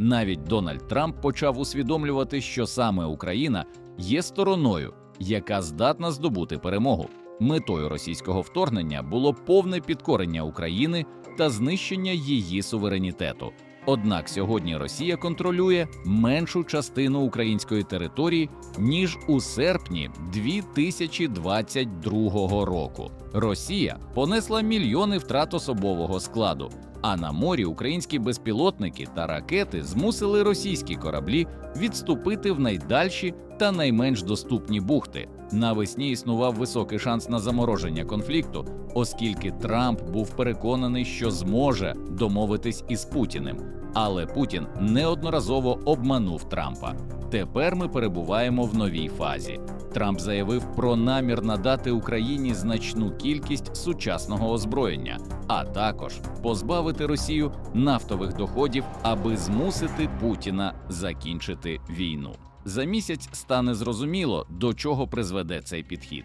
Навіть Дональд Трамп почав усвідомлювати, що саме Україна є стороною, яка здатна здобути перемогу. Метою російського вторгнення було повне підкорення України та знищення її суверенітету. Однак сьогодні Росія контролює меншу частину української території ніж у серпні 2022 року. Росія понесла мільйони втрат особового складу. А на морі українські безпілотники та ракети змусили російські кораблі відступити в найдальші та найменш доступні бухти. Навесні існував високий шанс на замороження конфлікту, оскільки Трамп був переконаний, що зможе домовитись із Путіним. Але Путін неодноразово обманув Трампа. Тепер ми перебуваємо в новій фазі. Трамп заявив про намір надати Україні значну кількість сучасного озброєння, а також позбавити Росію нафтових доходів, аби змусити Путіна закінчити війну. За місяць стане зрозуміло, до чого призведе цей підхід.